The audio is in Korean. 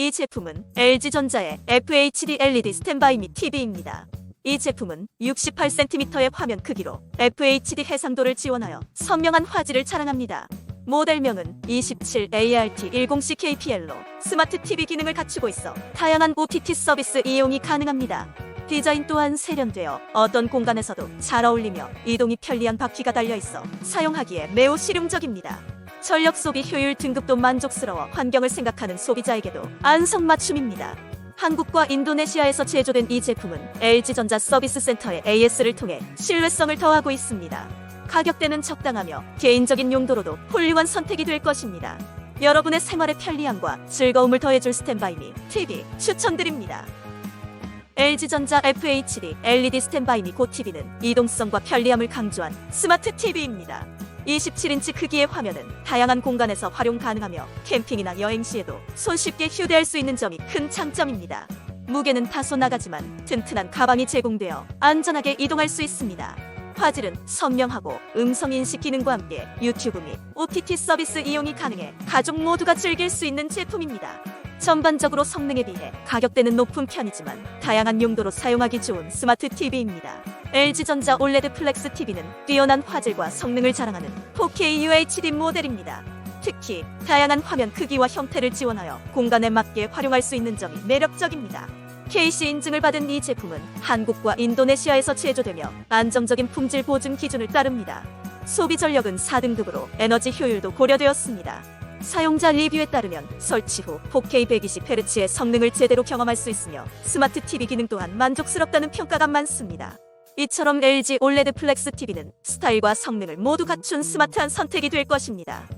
이 제품은 LG전자의 FHD LED 스탠바이 및 TV입니다. 이 제품은 68cm의 화면 크기로 FHD 해상도를 지원하여 선명한 화질을 자랑합니다. 모델명은 27ART10CKPL로 스마트 TV 기능을 갖추고 있어 다양한 OTT 서비스 이용이 가능합니다. 디자인 또한 세련되어 어떤 공간에서도 잘 어울리며 이동이 편리한 바퀴가 달려 있어 사용하기에 매우 실용적입니다. 전력 소비 효율 등급도 만족스러워 환경을 생각하는 소비자에게도 안성맞춤입니다. 한국과 인도네시아에서 제조된 이 제품은 LG전자 서비스 센터의 AS를 통해 신뢰성을 더하고 있습니다. 가격대는 적당하며 개인적인 용도로도 훌륭한 선택이 될 것입니다. 여러분의 생활의 편리함과 즐거움을 더해줄 스탠바이 미 TV 추천드립니다. LG전자 FHD LED 스탠바이 미 고TV는 이동성과 편리함을 강조한 스마트 TV입니다. 27인치 크기의 화면은 다양한 공간에서 활용 가능하며 캠핑이나 여행 시에도 손쉽게 휴대할 수 있는 점이 큰 장점입니다. 무게는 다소 나가지만 튼튼한 가방이 제공되어 안전하게 이동할 수 있습니다. 화질은 선명하고 음성 인식 기능과 함께 유튜브 및 OTT 서비스 이용이 가능해 가족 모두가 즐길 수 있는 제품입니다. 전반적으로 성능에 비해 가격대는 높은 편이지만 다양한 용도로 사용하기 좋은 스마트 TV입니다. LG전자 OLED 플렉스 TV는 뛰어난 화질과 성능을 자랑하는 4K UHD 모델입니다. 특히 다양한 화면 크기와 형태를 지원하여 공간에 맞게 활용할 수 있는 점이 매력적입니다. KC 인증을 받은 이 제품은 한국과 인도네시아에서 제조되며 안정적인 품질 보증 기준을 따릅니다. 소비 전력은 4등급으로 에너지 효율도 고려되었습니다. 사용자 리뷰에 따르면 설치 후 4K 120Hz의 성능을 제대로 경험할 수 있으며 스마트 TV 기능 또한 만족스럽다는 평가가 많습니다. 이처럼 LG OLED 플렉스 TV는 스타일과 성능을 모두 갖춘 스마트한 선택이 될 것입니다.